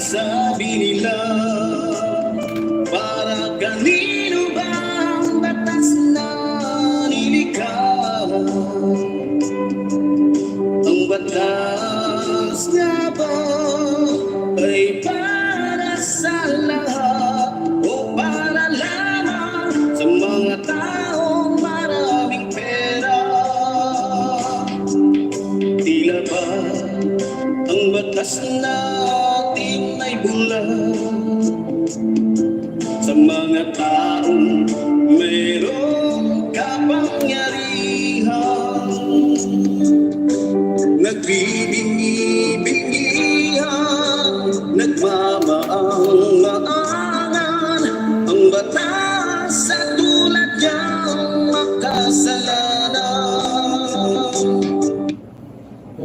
Sinasabi nila Para kanino ba ang batas na nilikha Ang batas nga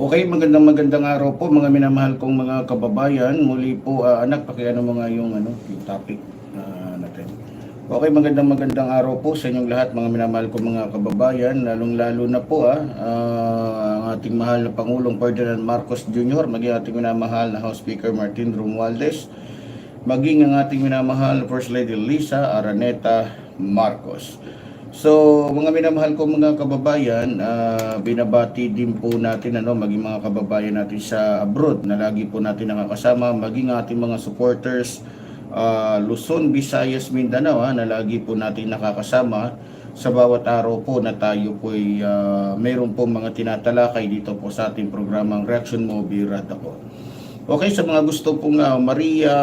Okay, magandang magandang araw po mga minamahal kong mga kababayan. Muli po ah, anak, pakiano mo nga yung ano, yung topic ah, natin. Okay, magandang magandang araw po sa inyong lahat mga minamahal kong mga kababayan. Lalong-lalo na po ah, ah, ang ating mahal na Pangulong Ferdinand Marcos Jr., maging ating minamahal na House Speaker Martin Romualdez, maging ang ating minamahal na First Lady Lisa Araneta Marcos. So, mga minamahal ko mga kababayan, ah, binabati din po natin ano, maging mga kababayan natin sa abroad na lagi po natin nakakasama, maging ating mga supporters ah, Luzon, Visayas, Mindanao ha, na lagi po natin nakakasama sa bawat araw po na tayo po ay ah, mayroon po mga tinatalakay dito po sa ating programang Reaction Movie Rata po. Okay, sa mga gusto pong uh, Maria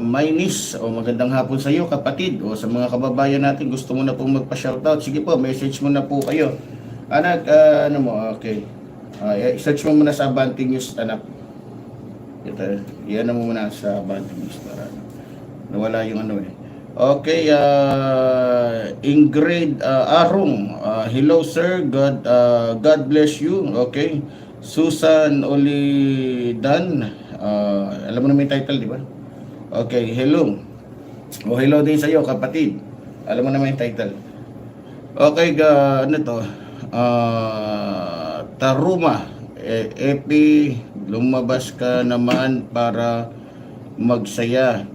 Mainis, o magandang hapon sa iyo kapatid, o sa mga kababayan natin gusto mo na pong magpa-shoutout, sige po, message mo na po kayo. Anak, ah, ano mo, okay. Uh, search mo muna sa Abante News, anak. Ito, yan mo muna sa Abante News para nawala yung ano eh. Okay, uh, Ingrid uh, Arong, uh, hello sir, God, uh, God bless you, okay. Susan Olidan, uh, alam mo na may title, di ba? Okay, hello. O hello din sa iyo, kapatid. Alam mo na may title. Okay, ga, ano to? Uh, Taruma, eh, Epi, lumabas ka naman para magsaya.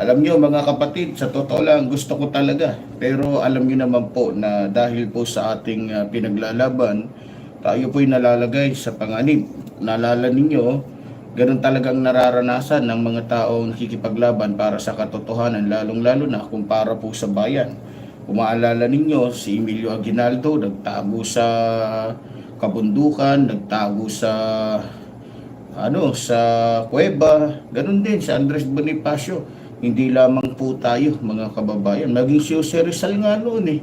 Alam nyo mga kapatid, sa totoo lang gusto ko talaga. Pero alam nyo naman po na dahil po sa ating uh, pinaglalaban, tayo po'y nalalagay sa panganib. Nalala ninyo, ganun talagang nararanasan ng mga taong nakikipaglaban para sa katotohanan, lalong-lalo na kung para po sa bayan. Kung maalala ninyo, si Emilio Aguinaldo nagtago sa kabundukan, nagtago sa ano sa kuweba, ganun din sa Andres Bonifacio. Hindi lamang po tayo mga kababayan, maging si Jose Rizal nga noon eh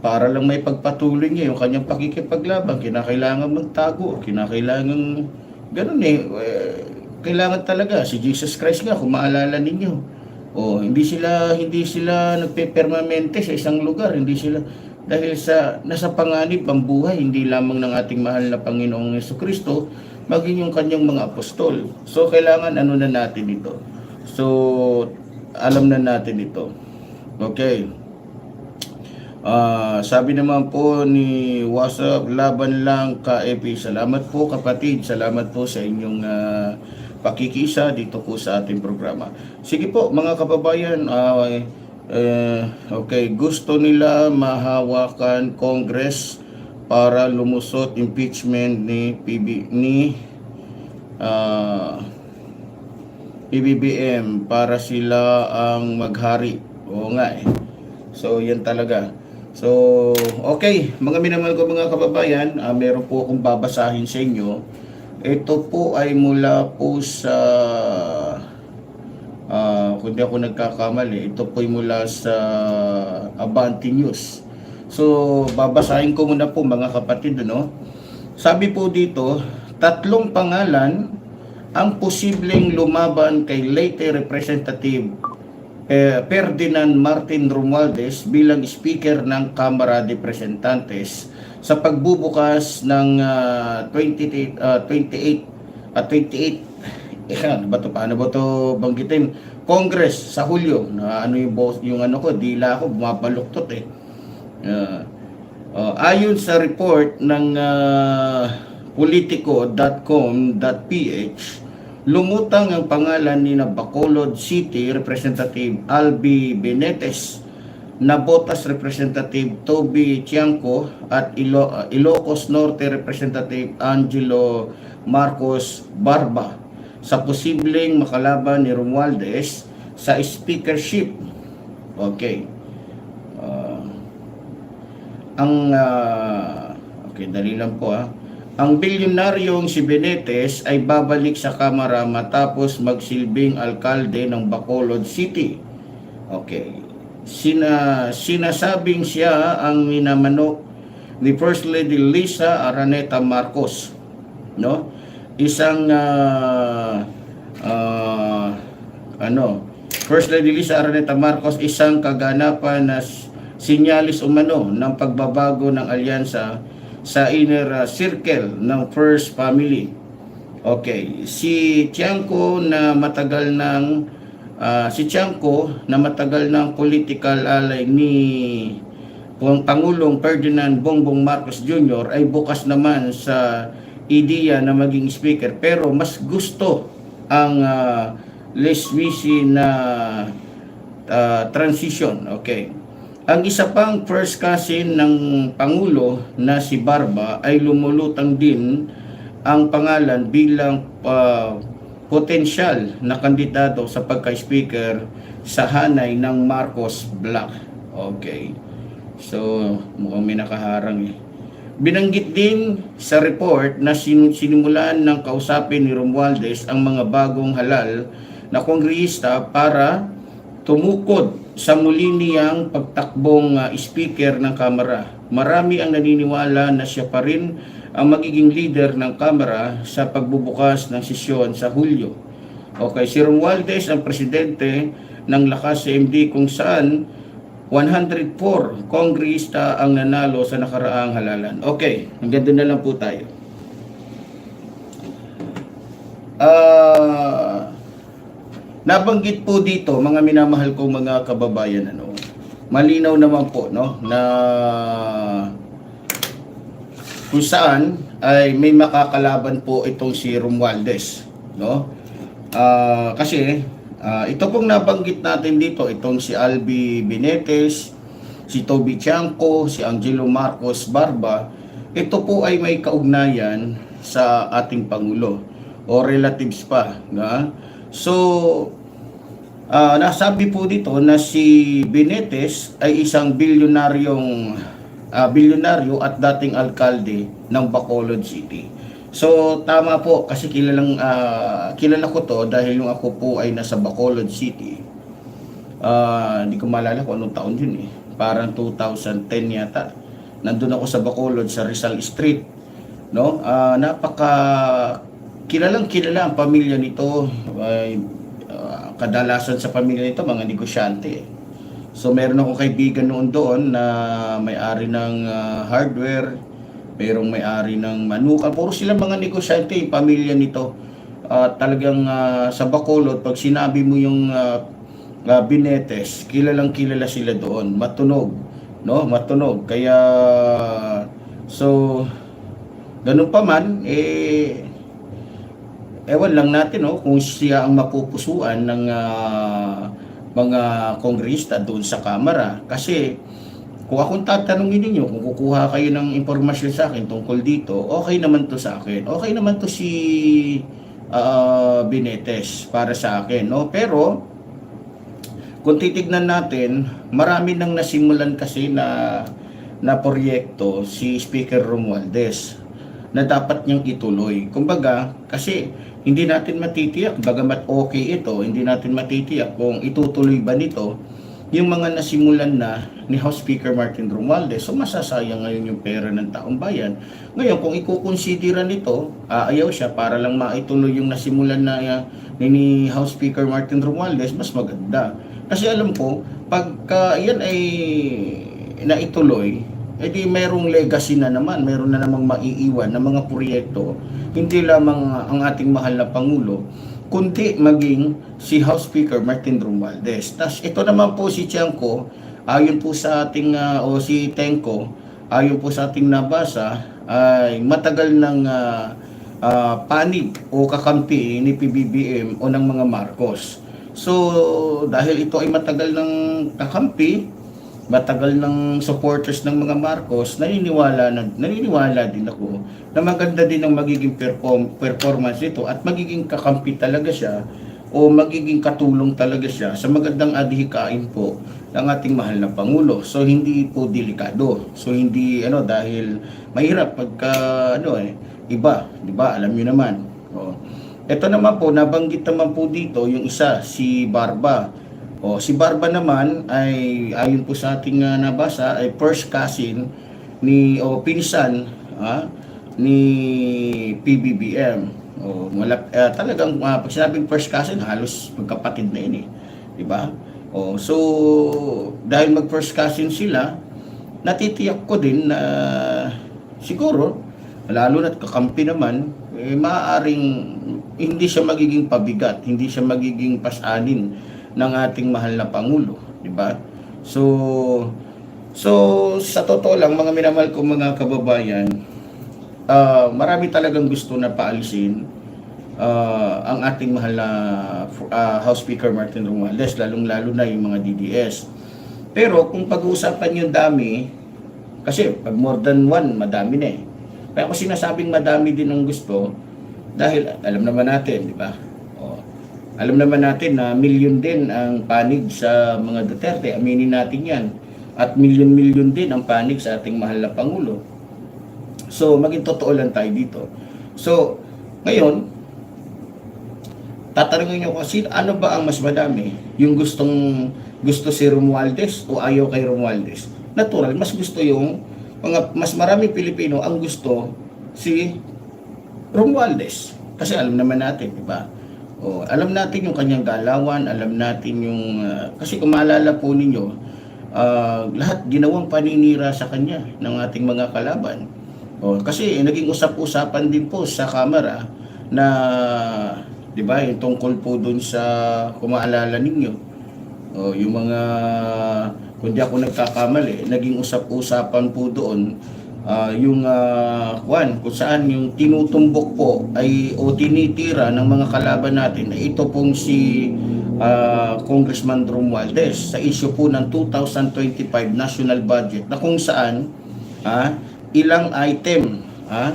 para lang may pagpatuloy niya yung kanyang pakikipaglaban, kinakailangan magtago, kinakailangan ganun eh, eh, kailangan talaga si Jesus Christ nga kung maalala ninyo. O hindi sila hindi sila nagpepermanente sa isang lugar, hindi sila dahil sa nasa panganib ang buhay hindi lamang ng ating mahal na Panginoong Kristo maging yung kanyang mga apostol. So kailangan ano na natin ito. So alam na natin ito. Okay. Ah, sabi naman po ni WhatsApp, laban lang ka EP. Salamat po kapatid, salamat po sa inyong ah, pakikisa dito po sa ating programa. Sige po mga kababayan, ah, eh, okay, gusto nila mahawakan Congress para lumusot impeachment ni PB ni ah, PBBM para sila ang maghari. Oo nga eh. So, yan talaga. So, okay, mga minamahal ko mga kababayan, ah, meron po akong babasahin sa inyo. Ito po ay mula po sa, ah, kung di ako nagkakamali, ito po ay mula sa Abante News. So, babasahin ko muna po mga kapatid, no? Sabi po dito, tatlong pangalan ang posibleng lumaban kay late Representative eh, Ferdinand Martin Romualdez bilang Speaker ng Kamara de Representantes sa pagbubukas ng ah, 28, ah, 28 at 28 eh, ano ba to paano ba to banggitin? Congress sa Hulyo na ano yung boss yung ano ko dila ko bumabaluktot eh. Ah, ah, ayon sa report ng ah, politico.com.ph lumutang ang pangalan ni na Bacolod City Representative Albi Benetes, Nabotas Representative Toby Tiangco at Ilo- uh, Ilocos Norte Representative Angelo Marcos Barba sa posibleng makalaban ni Romualdez sa speakership. Okay. Ah, ang ah, okay, dali lang po ah. Ang bilyonaryong si Benetes ay babalik sa Kamara matapos magsilbing alkalde ng Bacolod City. Okay. Sina, sinasabing siya ang minamanok ni First Lady Lisa Araneta Marcos. No? Isang ah, ah, ano, First Lady Lisa Araneta Marcos isang kaganapan na sinyalis umano ng pagbabago ng alyansa sa inner uh, circle ng First Family. Okay, si Tiangco na matagal ng ah, si Tiangco na matagal ng political ally ni Pang- Pangulong Ferdinand Bongbong Marcos Jr. ay bukas naman sa ideya na maging speaker pero mas gusto ang uh, Lesmisi na ah, transition. Okay. Ang isa pang first cousin ng Pangulo na si Barba ay lumulutang din ang pangalan bilang ah, potensyal na kandidato sa pagka-speaker sa hanay ng Marcos Black. Okay. So, mukhang may nakaharang eh. Binanggit din sa report na sin- sinimulan ng kausapin ni Romualdez ang mga bagong halal na kongrehista para tumukod sa muli niyang pagtakbong ah, speaker ng Kamara. Marami ang naniniwala na siya pa rin ang magiging leader ng Kamara sa pagbubukas ng sesyon sa Hulyo. Okay, si Romualdez ang presidente ng Lakas CMD kung saan 104 kongrehista ang nanalo sa nakaraang halalan. Okay, hanggang doon na lang po tayo. Ah, nabanggit po dito mga minamahal kong mga kababayan ano. Malinaw naman po no na kung saan ay may makakalaban po itong si Romualdez, no? Ah, kasi ah, ito pong nabanggit natin dito, itong si Albi Benetes, si Toby Tiangco, si Angelo Marcos Barba, ito po ay may kaugnayan sa ating Pangulo o relatives pa. Na? So, ah, nasabi po dito na si Benetes ay isang bilyonaryong ah, bilyonaryo at dating alkalde ng Bacolod City. So tama po kasi kilalang ah, kilala ko to dahil yung ako po ay nasa Bacolod City. Ah, hindi ko maalala kung anong taon yun eh. Parang 2010 yata. Nandun ako sa Bacolod sa Rizal Street. No? Ah, napaka kilalang kilala ang pamilya nito. Ay, ah, kadalasan sa pamilya nito mga negosyante. So meron akong kaibigan noon doon na may-ari ng ah, hardware, mayroong may-ari ng manukan. Puro sila mga negosyante, yung pamilya nito. Ah, talagang ah, sa Bacolod, pag sinabi mo yung ah, ah, Binetes, kilalang kilala sila doon. Matunog. No? Matunog. Kaya, so, ganun pa man, eh, ewan lang natin no, kung siya ang mapupusuan ng ah, mga kongrehista doon sa Kamara. Kasi, kung akong tatanungin ninyo, kung kukuha kayo ng impormasyon sa akin tungkol dito, okay naman to sa akin. Okay naman to si ah, Binetes para sa akin. No? Pero, kung titignan natin, marami nang nasimulan kasi na na proyekto si Speaker Romualdez na dapat niyang ituloy. Kumbaga, kasi hindi natin matitiyak, bagamat okay ito, hindi natin matitiyak kung itutuloy ba nito yung mga nasimulan na ni House Speaker Martin Romualdez. So masasayang ngayon yung pera ng taong bayan. Ngayon, kung ikukonsidera nito, aayaw siya para lang maituloy yung nasimulan na uh, ni, House Speaker Martin Romualdez, mas maganda. Kasi alam ko, pagka yan ay naituloy, edi merong legacy na naman, meron na namang maiiwan na mga proyekto, hindi lamang ang ating mahal na Pangulo, kundi maging si House Speaker Martin Romualdez. Tas ito naman po si Tiangco, ayon po sa ating, ah, o si Tenko, ayon po sa ating nabasa, ay matagal ng ah, ah, panig o kakampi ni PBBM o ng mga Marcos. So, dahil ito ay matagal ng kakampi, matagal ng supporters ng mga Marcos, naniniwala, na, naniniwala din ako na maganda din ang magiging perform, performance nito at magiging kakampi talaga siya o magiging katulong talaga siya sa magandang adhikain po ng ating mahal na Pangulo. So hindi po delikado. So hindi ano dahil mahirap pagka ano eh iba, 'di ba? Alam niyo naman. Oh. Ito naman po nabanggit naman po dito yung isa si Barba. O si Barba naman ay ayon po sa ating ah, nabasa ay first cousin ni o pinsan ah, ni PBBM. O malap, ah, talagang ah, pag sinabing first cousin halos magkapatid na yun eh. 'Di ba? O so dahil mag first cousin sila, natitiyak ko din na siguro lalo na't kakampi naman eh, maaaring hindi siya magiging pabigat, hindi siya magiging pasanin ng ating mahal na pangulo, di ba? So so sa totoo lang mga minamahal ko mga kababayan, ah, marami talagang gusto na paalisin ah, ang ating mahal na ah, House Speaker Martin Romualdez, lalong-lalo na yung mga DDS. Pero kung pag-uusapan yung dami, kasi pag more than one, madami na eh. Kaya kung sinasabing madami din ang gusto, dahil alam naman natin, di ba? Alam naman natin na milyon din ang panig sa mga Duterte, aminin natin yan. At milyon-milyon din ang panig sa ating mahal na Pangulo. So, maging totoo lang tayo dito. So, ngayon, tatanungin nyo kasi ano ba ang mas madami? Yung gustong gusto si Romualdez o ayaw kay Romualdez? Natural, mas gusto yung mga mas marami Pilipino ang gusto si Romualdez. Kasi alam naman natin, di ba? O, alam natin yung kanyang galawan, alam natin yung... ah, kasi kung maalala po ninyo, ah, lahat ginawang paninira sa kanya ng ating mga kalaban. O, kasi naging usap-usapan din po sa kamera na, di ba, yung tungkol po dun sa, kung maalala ninyo, o, yung mga, kung di ako nagkakamali, naging usap-usapan po doon ah, yung uh, kwan, kung saan yung tinutumbok po ay o tinitira ng mga kalaban natin ay ito pong si ah, Congressman Romualdez sa issue po ng 2025 national budget na kung saan ah, ilang item ah,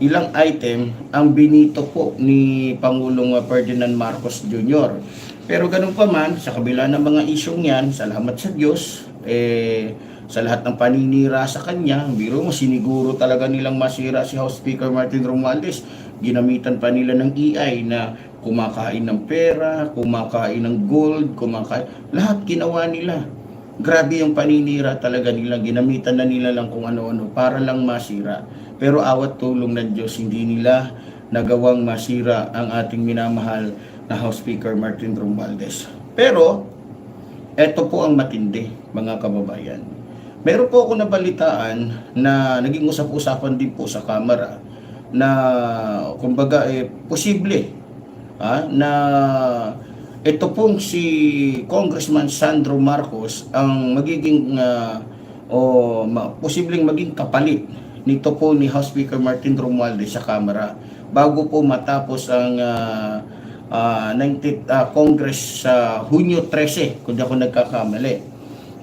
ilang item ang binito po ni Pangulong Ferdinand Marcos Jr. Pero ganun pa man, sa kabila ng mga isyong yan, salamat sa Diyos, eh, sa lahat ng paninira sa kanya, biro mo, siniguro talaga nilang masira si House Speaker Martin Romualdez. Ginamitan pa nila ng EI na kumakain ng pera, kumakain ng gold, kumakain, lahat ginawa nila. Grabe yung paninira talaga nila, ginamitan na nila lang kung ano-ano para lang masira. Pero awat tulong ng Diyos, hindi nila nagawang masira ang ating minamahal na House Speaker Martin Romualdez. Pero, eto po ang matindi, mga kababayan. Meron po ako nabalitaan na naging usap-usapan din po sa Kamara na kumbaga eh, posible ah, na ito pong si Congressman Sandro Marcos ang magiging ah, o ma- posibleng maging kapalit nito po ni House Speaker Martin Romualdez sa Kamara bago po matapos ang ah, ah, 90th ah, Congress sa Hunyo 13 kung di ako nagkakamali.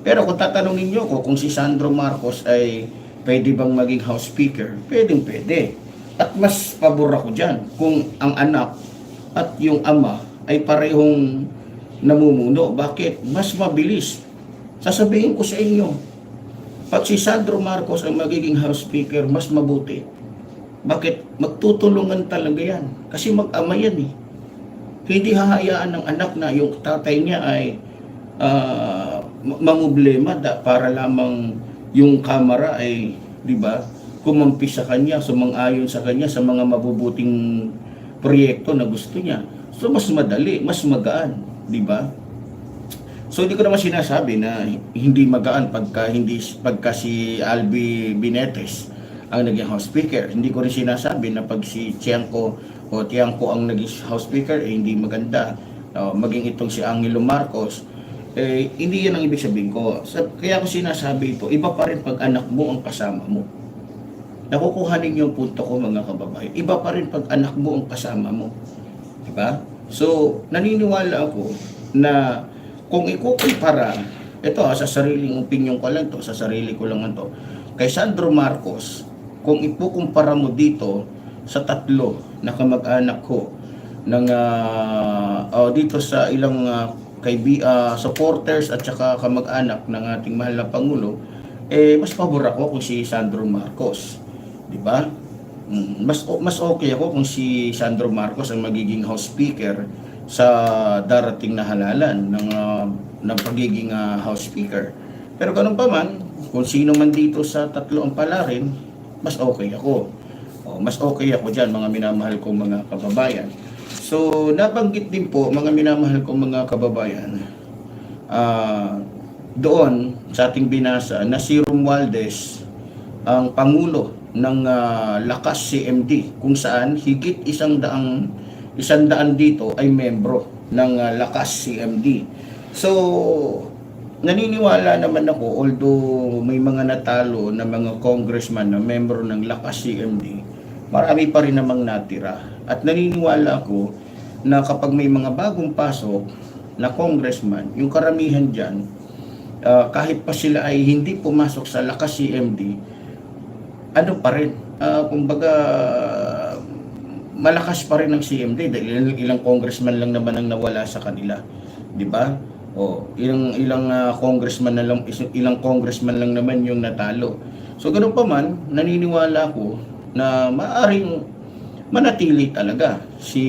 Pero kung tatanungin niyo ko kung si Sandro Marcos ay pwede bang maging House Speaker, pwedeng pwede. At mas pabor ako dyan kung ang anak at yung ama ay parehong namumuno. Bakit? Mas mabilis. Sasabihin ko sa inyo, pag si Sandro Marcos ang magiging House Speaker, mas mabuti. Bakit? Magtutulungan talaga yan. Kasi mag-ama yan eh. Hindi hahayaan ng anak na yung tatay niya ay ma- mamblema da, para lamang yung kamera ay, di ba, kumampi sa kanya, sumang-ayon sa kanya sa mga mabubuting proyekto na gusto niya. So mas madali, mas magaan, di ba? So hindi ko naman sinasabi na hindi magaan pagka hindi pagka si Albi Binetes ang naging House Speaker. Hindi ko rin sinasabi na pag si Tiangco o Tiangco ang naging House Speaker eh hindi maganda. Uh, maging itong si Angelo Marcos eh hindi yan ang ibig sabihin ko. Sa, kaya ko sinasabi ito, iba pa rin pag anak mo ang kasama mo. Nakukuha ninyo yung punto ko mga kababayan. Iba pa rin pag anak mo ang kasama mo. Diba? So, naniniwala ako na kung ikukumpara, ito ha, sa sariling opinion ko lang to, sa sarili ko lang to, kay Sandro Marcos, kung ipukumpara mo dito sa tatlo na kamag-anak ko ng ah, oh, dito sa ilang uh, kaibi, ah, supporters at saka kamag-anak ng ating mahal na Pangulo, eh mas pabor ako kung si Sandro Marcos. 'Di ba? Mm, Mas mas okay ako kung si Sandro Marcos ang magiging House Speaker sa darating na halalan ng ah, ng pagiging ah, House Speaker. Pero ganun pa man, kung sino man dito sa tatlo ang palarin, mas okay ako. O, mas okay ako dyan, mga minamahal kong mga kababayan. So, nabanggit din po, mga minamahal kong mga kababayan, ah, doon sa ating binasa na si Romualdez ang pangulo ng ah, Lakas CMD kung saan higit isang daang isang daan dito ay membro ng ah, Lakas CMD. So naniniwala naman ako although may mga natalo na mga congressman na membro ng Lakas CMD, marami pa rin namang natira. At naniniwala ako na kapag may mga bagong pasok na congressman, yung karamihan dyan, ah, kahit pa sila ay hindi pumasok sa Lakas CMD, ano pa rin, ah, kumbaga, malakas pa rin ang CMD dahil ilang, ilang congressman lang naman ang nawala sa kanila. Di ba? O, ilang ilang ah, congressman na lang ilang congressman lang naman yung natalo. So ganun pa man, naniniwala ako na maaring manatili talaga si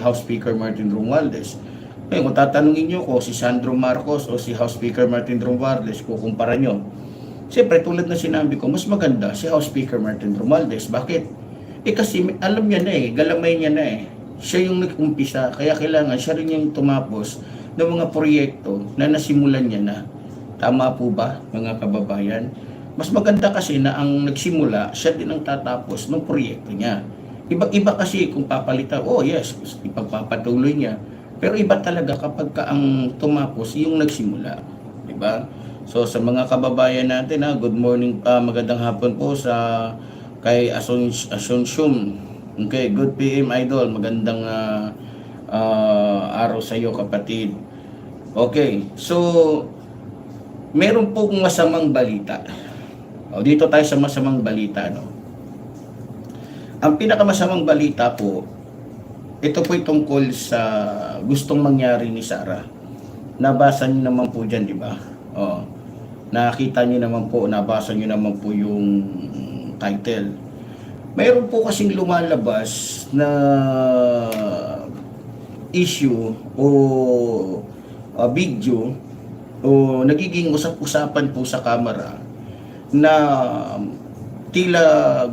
House Speaker Martin Romualdez. Ngayon, kung tatanungin nyo ko si Sandro Marcos o si House Speaker Martin Romualdez, kukumpara nyo, Siyempre, tulad na sinabi ko, mas maganda si House Speaker Martin Romualdez. Bakit? Eh kasi alam niya na eh, galamay niya na eh. Siya yung nag-umpisa, kaya kailangan siya rin yung tumapos ng mga proyekto na nasimulan niya na. Tama po ba, mga kababayan? Mas maganda kasi na ang nagsimula, siya din ang tatapos ng proyekto niya. Iba-iba kasi kung papalitan, oh yes, ipagpapatuloy niya. Pero iba talaga kapag ka ang tumapos yung nagsimula. Di ba? So sa mga kababayan natin, ha, good morning, ah, magandang hapon po sa kay Asun Asuncion. Okay, good PM Idol, magandang ah, ah, araw sa iyo kapatid. Okay, so meron pong masamang balita. O, dito tayo sa masamang balita, no. Ang pinakamasamang balita po, ito po tungkol sa gustong mangyari ni Sarah. Nabasa niyo naman po dyan, di ba? Oo. Nakita niyo naman po, nabasa niyo naman po yung title. Mayroon po kasing lumalabas na issue o uh, video o nagiging usap-usapan po sa kamera na tila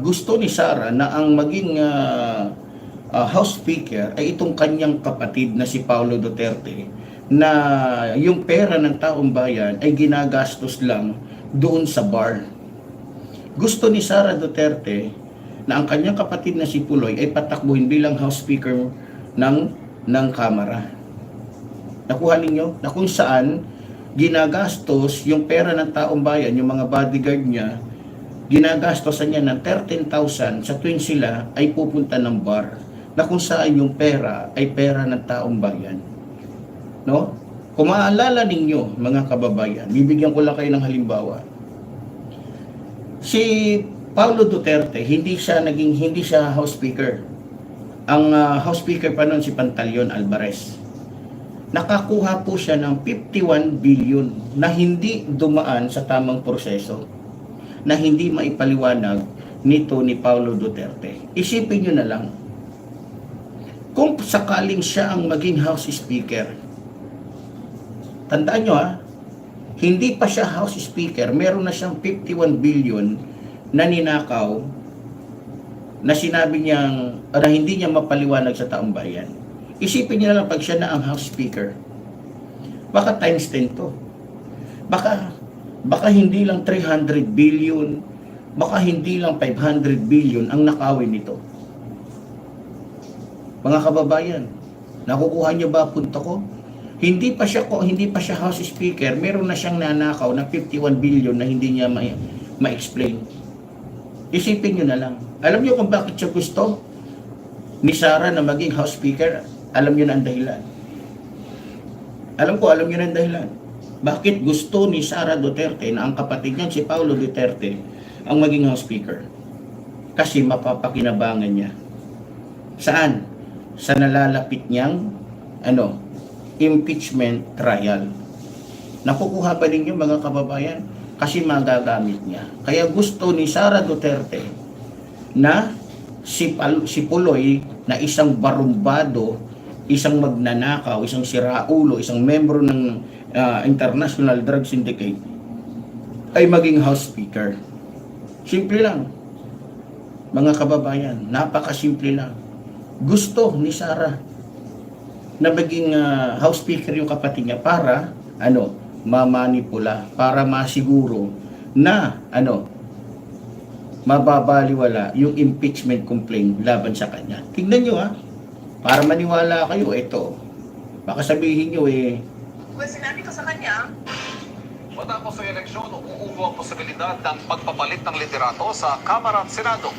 gusto ni Sara na ang maging ah, ah, House Speaker ay itong kanyang kapatid na si Paulo Duterte na yung pera ng taong bayan ay ginagastos lang doon sa bar. Gusto ni Sara Duterte na ang kanyang kapatid na si Puloy ay patakbuhin bilang House Speaker ng ng Kamara. Nakuha ninyo na kung saan ginagastos yung pera ng taong bayan, yung mga bodyguard niya, ginagastosan niya ng 13,000 sa tuwing sila ay pupunta ng bar na kung saan yung pera ay pera ng taong bayan. No? Kung maaalala ninyo, mga kababayan, bibigyan ko lang kayo ng halimbawa. Si Paulo Duterte, hindi siya naging hindi siya House Speaker. Ang ah, House Speaker pa noon si Pantaleon Alvarez. Nakakuha po siya ng 51 billion na hindi dumaan sa tamang proseso na hindi maipaliwanag nito ni Paulo Duterte. Isipin nyo na lang, kung sakaling siya ang maging House Speaker, tandaan nyo ha, hindi pa siya House Speaker, meron na siyang 51 billion na ninakaw na sinabi niyang, na hindi niya mapaliwanag sa taong bayan. Isipin niyo na lang pag siya na ang House Speaker, baka times 10 to. Baka, baka hindi lang 300 billion, baka hindi lang 500 billion ang nakawin nito. Mga kababayan, nakukuha niyo ba punto ko? Hindi pa siya ko, hindi pa siya House Speaker, meron na siyang nanakaw na 51 billion na hindi niya ma- ma-explain. Isipin nyo na lang. Alam nyo kung bakit siya gusto ni Sara na maging House Speaker? Alam nyo na ang dahilan. Alam ko, alam nyo na ang dahilan. Bakit gusto ni Sara Duterte na ang kapatid niya, si Paulo Duterte, ang maging House Speaker? Kasi mapapakinabangan niya. Saan? Sa nalalapit niyang ano, impeachment trial. Nakukuha pa yung mga kababayan kasi magagamit niya. Kaya gusto ni Sara Duterte na si, Pal- si Puloy na isang barumbado, isang magnanakaw, isang siraulo, isang membro ng ah, International Drug Syndicate ay maging House Speaker. Simple lang. Mga kababayan, napakasimple lang. Gusto ni Sara na maging ah, House Speaker yung kapatid niya para ano, mamanipula, para masiguro na ano, mababaliwala yung impeachment complaint laban sa kanya. Tingnan nyo ha, para maniwala kayo, ito. Baka sabihin nyo eh, Well, sinabi ko sa kanya, Matapos sa eleksyon, uubo ang posibilidad ng pagpapalit ng liderato sa Kamara at Senado.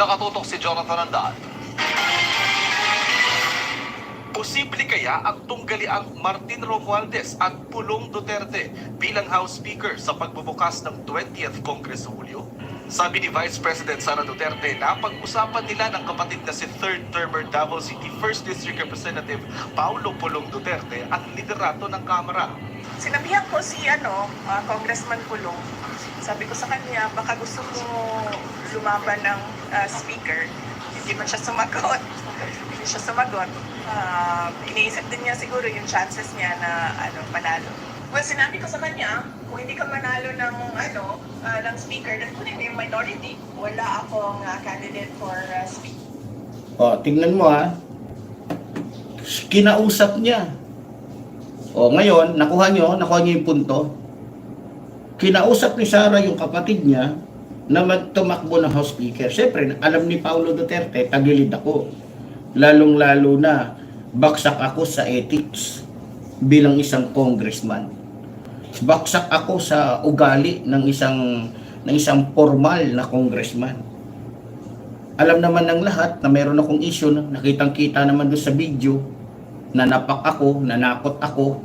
Nakatutok si Jonathan Andal. Posible kaya ang tunggaliang Martin Romualdez at Pulong Duterte bilang House Speaker sa pagbubukas ng 20th Congress Hulyo? Sabi ni Vice President Sara Duterte na pag-usapan nila ng kapatid na si third-termer Davao City 1st District Representative Paulo Pulong Duterte at liderato ng Kamara. sinabihan ko si ano, ah, Congressman Pulong. Sabi ko sa kanya, baka gusto mo lumaban ng ah, speaker. Hindi man siya sumagot. Hindi siya sumagot. Ah, iniisip din niya siguro yung chances niya na ano, panalo. Well, sinabi ko sa kanya, kung hindi ka manalo ng ano, ah, ng speaker, then kunin mo yung minority. Wala akong ah, candidate for ah, speaker. O, tingnan mo ha. Kinausap niya. O, ngayon, nakuha niyo, nakuha niyo yung punto. Kinausap ni Sara yung kapatid niya na magtumakbo ng House Speaker. Siyempre, alam ni Paulo Duterte, tagilid ako. Lalong-lalo na, baksak ako sa ethics bilang isang congressman. Baksak ako sa ugali ng isang ng isang formal na congressman alam naman ng lahat na meron akong issue na nakitang-kita naman doon sa video na napak ako, nanakot ako,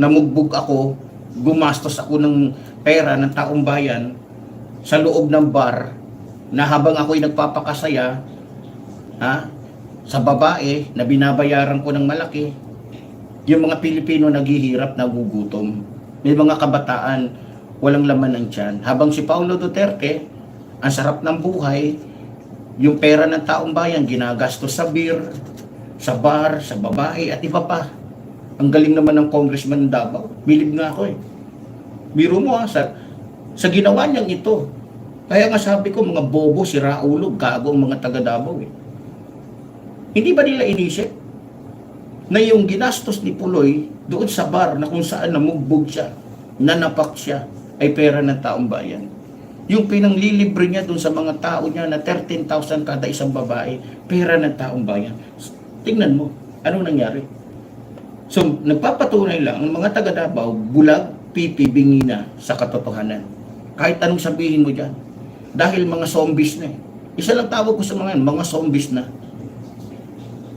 namugbog ako, gumastos ako ng pera ng taong bayan sa loob ng bar na habang ako'y nagpapakasaya ha, sa babae na binabayaran ko ng malaki yung mga Pilipino naghihirap, nagugutom. May mga kabataan walang laman ng tiyan. Habang si Paulo Duterte, ang sarap ng buhay, yung pera ng taong bayan ginagastos sa beer, sa bar, sa babae at iba pa. Ang galing naman ng congressman ng Davao. Bilib nga ako eh. Biro mo ha, sa, sa ginawa niyang ito. Kaya nga sabi ko, mga bobo, si Raulo, gago ang mga taga Davao eh. Hindi ba nila inisip na yung ginastos ni Puloy doon sa bar na kung saan namugbog siya, nanapak siya, ay pera ng taong bayan. Yung pinanglilibre niya doon sa mga tao niya na 13,000 kada isang babae, pera ng taong bayan. Tingnan mo, ano nangyari? So, nagpapatunay lang, ang mga taga Davao, bulag, pipi, bingi na sa katotohanan. Kahit anong sabihin mo dyan. Dahil mga zombies na eh. Isa lang tawag ko sa mga yan, mga zombies na.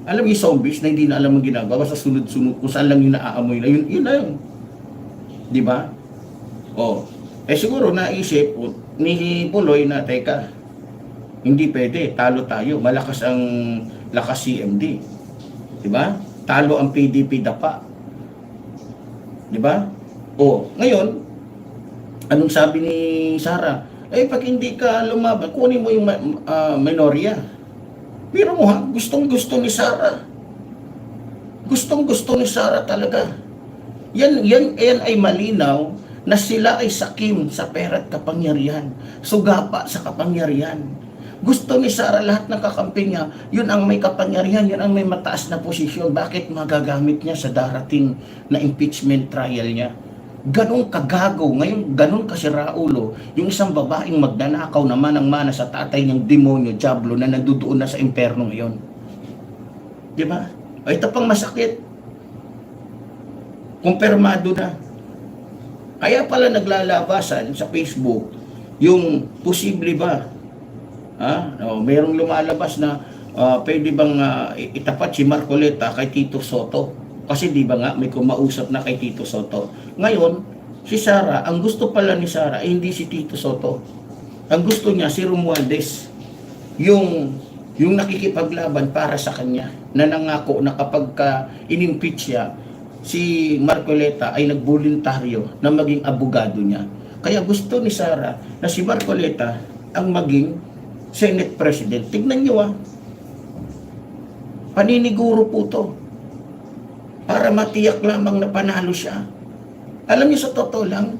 Alam yung zombies na hindi na alam ang ginagawa sa sunod-sunod kung saan lang yung naaamoy na yun, yun yun. Di ba? Oh, eh siguro naisip o, ni Puloy na, teka, hindi pwede, talo tayo, malakas ang lakas CMD. Di ba? Talo ang PDP dapa. Di ba? O, ngayon, anong sabi ni Sara? Eh, pag hindi ka lumaban, kunin mo yung ma- ah, minorya. Pero mo ha, gustong gusto ni Sara. Gustong gusto ni Sara talaga. Yan, yan, yan ay malinaw na sila ay sakim sa pera at kapangyarihan. Sugapa sa kapangyarihan. Gusto ni Sara lahat ng kakampi niya, yun ang may kapangyarihan, yun ang may mataas na posisyon. Bakit magagamit niya sa darating na impeachment trial niya? Ganong kagago, ngayon ganon kasi Raulo, yung isang babaeng magnanakaw naman ang mana sa tatay niyang demonyo, Diablo, na nandudoon na sa imperno ngayon. Di ba? O ito pang masakit. Kumpirmado na. Kaya pala naglalabasan sa Facebook yung posible ba Ah, oh, merong lumalabas na ah, pwede bang ah, itapat si Marcoleta kay Tito Soto? Kasi di ba nga may kumausap na kay Tito Soto. Ngayon, si Sara, ang gusto pala ni Sara ay hindi si Tito Soto. Ang gusto niya si Romualdez. Yung yung nakikipaglaban para sa kanya na nangako na kapag ka inimpeach siya, si Marcoleta ay nagboluntaryo na maging abogado niya. Kaya gusto ni Sara na si Marcoleta ang maging Senate President. Tignan niyo ah. Paniniguro po to. Para matiyak lamang na panalo siya. Alam niyo sa totoo lang,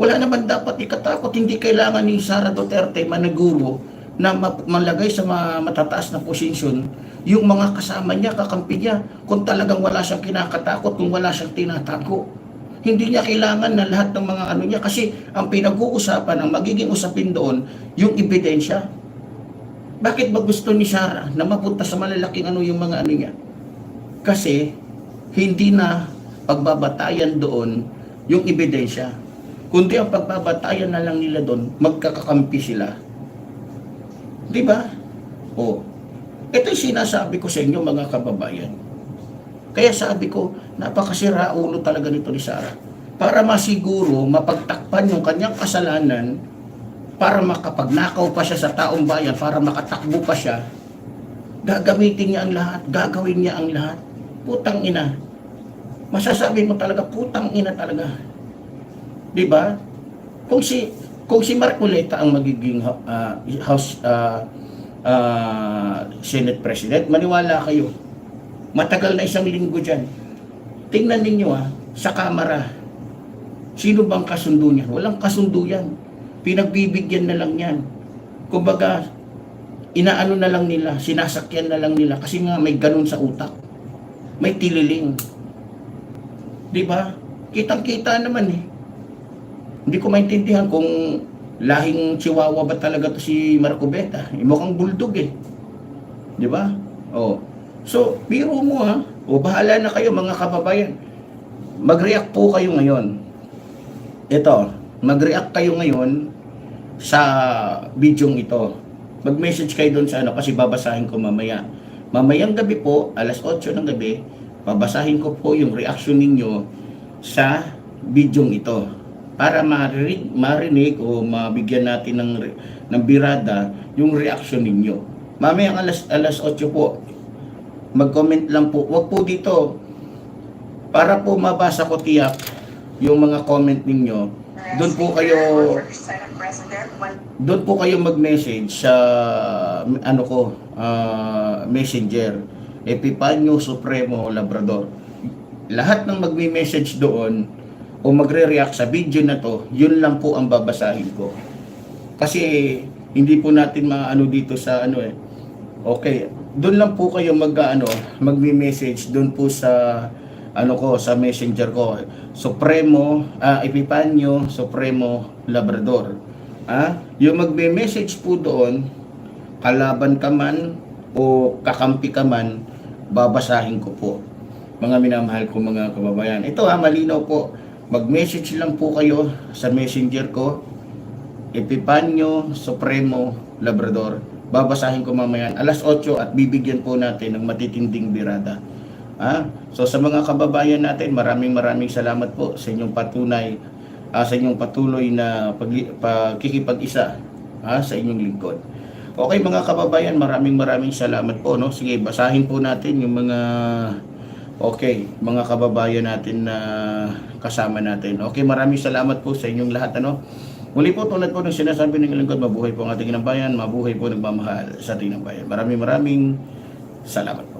wala naman dapat ikatakot. Hindi kailangan ni Sara Duterte managuro na ma- malagay sa ma- matataas na posisyon yung mga kasama niya, kakampi niya, kung talagang wala siyang kinakatakot, kung wala siyang tinatago. Hindi niya kailangan na lahat ng mga ano niya kasi ang pinag-uusapan, ang magiging usapin doon, yung ebidensya. Bakit ba gusto ni Sarah na mapunta sa malalaking ano yung mga ano niya? Kasi hindi na pagbabatayan doon yung ebidensya. Kundi ang pagbabatayan na lang nila doon, magkakakampi sila. Di ba? O, ito sinasabi ko sa inyo mga kababayan. Kaya sabi ko, napakasira ulo talaga nito ni Sarah. Para masiguro, mapagtakpan yung kanyang kasalanan, para makapagnakaw pa siya sa taong bayan, para makatakbo pa siya, gagamitin niya ang lahat, gagawin niya ang lahat. Putang ina. Masasabi mo talaga, putang ina talaga. Di ba? Kung si kung si Marcoleta ang magiging uh, House uh, uh, Senate President, maniwala kayo. Matagal na isang linggo dyan. Tingnan ninyo ah, sa kamera. Sino bang kasundo niya? Walang kasundo yan. Pinagbibigyan na lang yan. Kumbaga, inaano na lang nila, sinasakyan na lang nila kasi nga may ganun sa utak. May tililing. Di ba? Kitang-kita naman eh. Hindi ko maintindihan kung lahing chihuahua ba talaga to si Marco Beta. Eh, mukhang bulldog eh. Di ba? Oh. So, biro mo ha. O bahala na kayo mga kababayan. Mag-react po kayo ngayon. Ito, mag-react kayo ngayon sa bidyong ito. Mag-message kayo doon sa ano kasi babasahin ko mamaya. Mamayang gabi po, alas 8 ng gabi, babasahin ko po yung reaction ninyo sa bidyong ito para marinig, marinig o mabigyan natin ng ng birada yung reaction ninyo. Mamayang alas alas 8 po. Mag-comment lang po. Wag po dito para po mabasa ko tiyak yung mga comment ninyo. Doon po kayo doon po kayo mag-message sa ano ko ah, messenger Epipanyo Supremo Labrador. Lahat ng magme-message doon o magre-react sa video na to yun lang po ang babasahin ko. Kasi hindi po natin maano dito sa ano eh. Okay doon lang po kayo mag ano magme-message doon po sa ano ko sa messenger ko. Supremo ah, Epipanyo Supremo Labrador. Ah yung magme-message po doon kalaban ka man o kakampi ka man babasahin ko po. Mga minamahal ko mga kababayan. Ito ha malinaw po. Mag-message lang po kayo sa messenger ko. Epipanyo Supremo Labrador. Babasahin ko mamaya. Alas 8 at bibigyan po natin ng matitinding birada. Ah, so sa mga kababayan natin, maraming maraming salamat po sa inyong patunay, ah, sa inyong patuloy na pag, pagkikipag-isa ah, sa inyong lingkod. Okay mga kababayan, maraming maraming salamat po. No? Sige, basahin po natin yung mga okay, mga kababayan natin na kasama natin. Okay, maraming salamat po sa inyong lahat. Ano? Muli po tulad po ng sinasabi ng lingkod, mabuhay po ang ating bayan, mabuhay po nagmamahal sa ating bayan. Maraming maraming salamat.